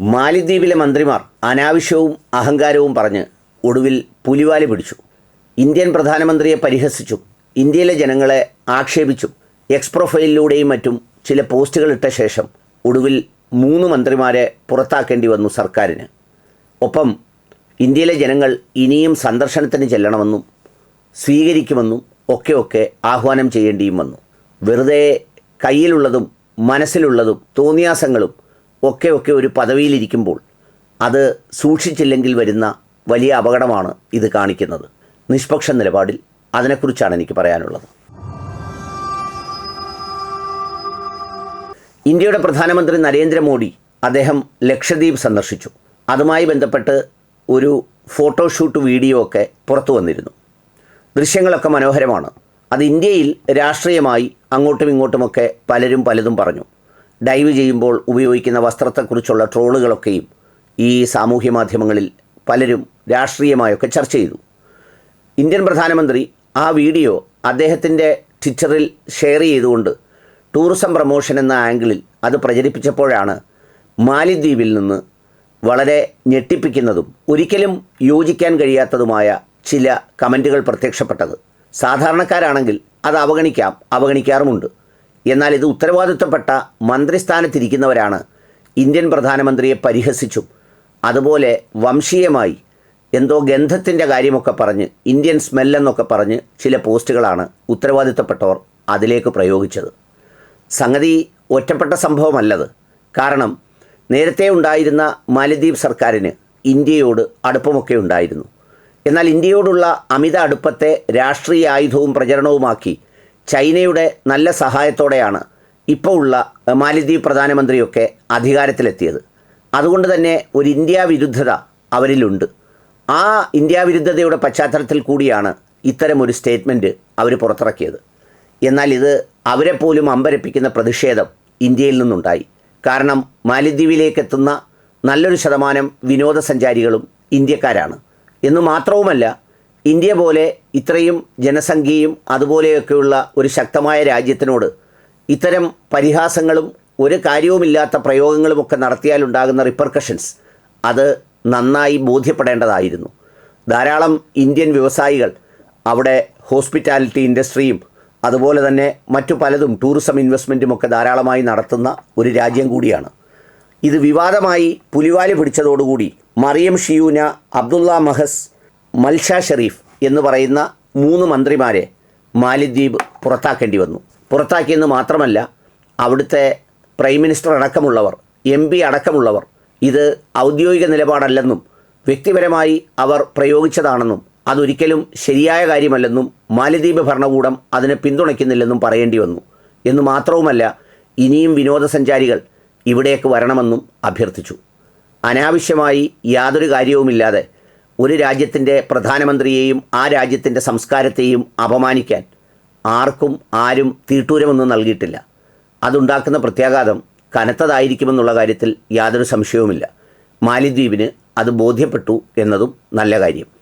മാലിദ്വീപിലെ മന്ത്രിമാർ അനാവശ്യവും അഹങ്കാരവും പറഞ്ഞ് ഒടുവിൽ പുലിവാലി പിടിച്ചു. ഇന്ത്യൻ പ്രധാനമന്ത്രിയെ പരിഹസിച്ചു ഇന്ത്യയിലെ ജനങ്ങളെ ആക്ഷേപിച്ചു എക്സ് പ്രൊഫൈലിലൂടെയും മറ്റും ചില പോസ്റ്റുകൾ ഇട്ട ശേഷം ഒടുവിൽ മൂന്ന് മന്ത്രിമാരെ പുറത്താക്കേണ്ടി വന്നു സർക്കാരിന്. ഒപ്പം ഇന്ത്യയിലെ ജനങ്ങൾ ഇനിയും സന്ദർശനത്തിന് ചെല്ലണമെന്നും സ്വീകരിക്കുമെന്നും ഒക്കെ ഒക്കെ ആഹ്വാനം ചെയ്യേണ്ടിയും വന്നു. വെറുതെ കയ്യിലുള്ളതും മനസ്സിലുള്ളതും തോന്നിയാസങ്ങളും ഒക്കെ ഒക്കെ ഒരു പദവിയിലിരിക്കുമ്പോൾ അത് സൂക്ഷിച്ചില്ലെങ്കിൽ വരുന്ന വലിയ അപകടമാണ് ഇത് കാണിക്കുന്നത്. നിഷ്പക്ഷ നിലപാടിൽ അതിനെക്കുറിച്ചാണ് എനിക്ക് പറയാനുള്ളത്. ഇന്ത്യയുടെ പ്രധാനമന്ത്രി നരേന്ദ്രമോദി അദ്ദേഹം ലക്ഷദ്വീപ് സന്ദർശിച്ചു. അതുമായി ബന്ധപ്പെട്ട് ഒരു ഫോട്ടോഷൂട്ട് വീഡിയോ ഒക്കെ പുറത്തു വന്നിരുന്നു. ദൃശ്യങ്ങളൊക്കെ മനോഹരമാണ്. അത് ഇന്ത്യയിൽ രാഷ്ട്രീയമായി അങ്ങോട്ടും ഇങ്ങോട്ടുമൊക്കെ പലരും പലതും പറഞ്ഞു. ഡൈവ് ചെയ്യുമ്പോൾ ഉപയോഗിക്കുന്ന വസ്ത്രത്തെക്കുറിച്ചുള്ള ട്രോളുകളൊക്കെയും ഈ സാമൂഹ്യ മാധ്യമങ്ങളിൽ പലരും രാഷ്ട്രീയമായൊക്കെ ചർച്ച ചെയ്തു. ഇന്ത്യൻ പ്രധാനമന്ത്രി ആ വീഡിയോ അദ്ദേഹത്തിന്റെ ട്വിറ്ററിൽ ഷെയർ ചെയ്തുകൊണ്ട് ടൂറിസം പ്രമോഷൻ എന്ന ആംഗിളിൽ അത് പ്രചരിപ്പിച്ചപ്പോഴാണ് മാലിദ്വീപിൽ നിന്ന് വളരെ ഞെട്ടിപ്പിക്കുന്നതും ഒരിക്കലും യോജിക്കാൻ കഴിയാത്തതുമായ ചില കമന്റുകൾ പ്രത്യക്ഷപ്പെട്ടത്. സാധാരണക്കാരാണെങ്കിൽ അത് അവഗണിക്കാം അവഗണിക്കാറുമുണ്ട്. എന്നാൽ ഇത് ഉത്തരവാദിത്തപ്പെട്ട മന്ത്രിസ്ഥാനത്തിരിക്കുന്നവരാണ്. ഇന്ത്യൻ പ്രധാനമന്ത്രിയെ പരിഹസിച്ചും. അതുപോലെ വംശീയമായി എന്തോ ഗന്ധത്തിന്റെ കാര്യമൊക്കെ പറഞ്ഞ് ഇന്ത്യൻ സ്മെല്ലെന്നൊക്കെ പറഞ്ഞ് ചില പോസ്റ്റുകളാണ് ഉത്തരവാദിത്തപ്പെട്ടവർ അതിലേക്ക് പ്രയോഗിച്ചത്. സംഗതി ഒറ്റപ്പെട്ട സംഭവമല്ലത്. കാരണം നേരത്തെ ഉണ്ടായിരുന്ന മാലദ്വീപ് സർക്കാരിന് ഇന്ത്യയോട് അടുപ്പമൊക്കെ ഉണ്ടായിരുന്നു. എന്നാൽ ഇന്ത്യയോടുള്ള അമിത അടുപ്പത്തെ രാഷ്ട്രീയ ആയുധവും പ്രചരണവുമാക്കി ചൈനയുടെ നല്ല സഹായത്തോടെയാണ് ഇപ്പോൾ ഉള്ള മാലിദ്വീപ് പ്രധാനമന്ത്രിയൊക്കെ അധികാരത്തിലെത്തിയത്. അതുകൊണ്ട് തന്നെ ഒരു ഇന്ത്യ വിരുദ്ധത അവരിലുണ്ട്. ആ ഇന്ത്യ വിരുദ്ധതയുടെ പശ്ചാത്തലത്തിൽ കൂടിയാണ് ഇത്തരമൊരു സ്റ്റേറ്റ്മെന്റ് അവർ പുറത്തിറക്കിയത്. എന്നാൽ ഇത് അവരെ പോലും അമ്പരപ്പിക്കുന്ന പ്രതിഷേധം ഇന്ത്യയിൽ നിന്നുണ്ടായി. കാരണം മാലിദ്വീപിലേക്ക് എത്തുന്ന നല്ലൊരു ശതമാനം വിനോദസഞ്ചാരികളും ഇന്ത്യക്കാരാണ്. എന്ന് മാത്രവുമല്ല ഇന്ത്യ പോലെ ഇത്രയും ജനസംഖ്യയും അതുപോലെയൊക്കെയുള്ള ഒരു ശക്തമായ രാജ്യത്തിനോട് ഇത്തരം പരിഹാസങ്ങളും ഒരു കാര്യവുമില്ലാത്ത പ്രയോഗങ്ങളുമൊക്കെ നടത്തിയാലുണ്ടാകുന്ന റിപ്പർക്കഷൻസ് അത് നന്നായി ബോധ്യപ്പെടേണ്ടതായിരുന്നു. ധാരാളം ഇന്ത്യൻ വ്യവസായികൾ അവിടെ ഹോസ്പിറ്റാലിറ്റി ഇൻഡസ്ട്രിയും അതുപോലെ തന്നെ മറ്റു പലതും ടൂറിസം ഇൻവെസ്റ്റ്മെന്റും ഒക്കെ ധാരാളമായി നടത്തുന്ന ഒരു രാജ്യം കൂടിയാണ്. ഇത് വിവാദമായി പുലിവാലി പിടിച്ചതോടുകൂടി മറിയം ഷിയൂന അബ്ദുള്ള മഹസ് മൽഷ ഷെറീഫ് എന്ന് പറയുന്ന മൂന്ന് മന്ത്രിമാരെ മാലിദ്വീപ് പുറത്താക്കേണ്ടി വന്നു. പുറത്താക്കിയെന്ന് മാത്രമല്ല അവിടുത്തെ പ്രൈം മിനിസ്റ്റർ അടക്കമുള്ളവർ എം പി അടക്കമുള്ളവർ ഇത് ഔദ്യോഗിക നിലപാടല്ലെന്നും വ്യക്തിപരമായി അവർ പ്രയോഗിച്ചതാണെന്നും അതൊരിക്കലും ശരിയായ കാര്യമല്ലെന്നും മാലിദ്വീപ് ഭരണകൂടം അതിനെ പിന്തുണയ്ക്കുന്നില്ലെന്നും പറയേണ്ടി വന്നു. എന്ന് മാത്രവുമല്ല ഇനിയും വിനോദസഞ്ചാരികൾ ഇവിടേക്ക് വരണമെന്നും അഭ്യർത്ഥിച്ചു. അനാവശ്യമായി യാതൊരു കാര്യവുമില്ലാതെ ഒരു രാജ്യത്തിന്റെ പ്രധാനമന്ത്രിയെയും ആ രാജ്യത്തിന്റെ സംസ്കാരത്തെയും അപമാനിക്കാൻ ആർക്കും ആരും തീട്ടൂരമൊന്നും നൽകിയിട്ടില്ല. അതുണ്ടാക്കുന്ന പ്രത്യാഘാതം കനത്തതായിരിക്കുമെന്നുള്ള കാര്യത്തിൽ യാതൊരു സംശയവുമില്ല. മാലിദ്വീപിന് അത് ബോധ്യപ്പെട്ടു എന്നതും നല്ല കാര്യം.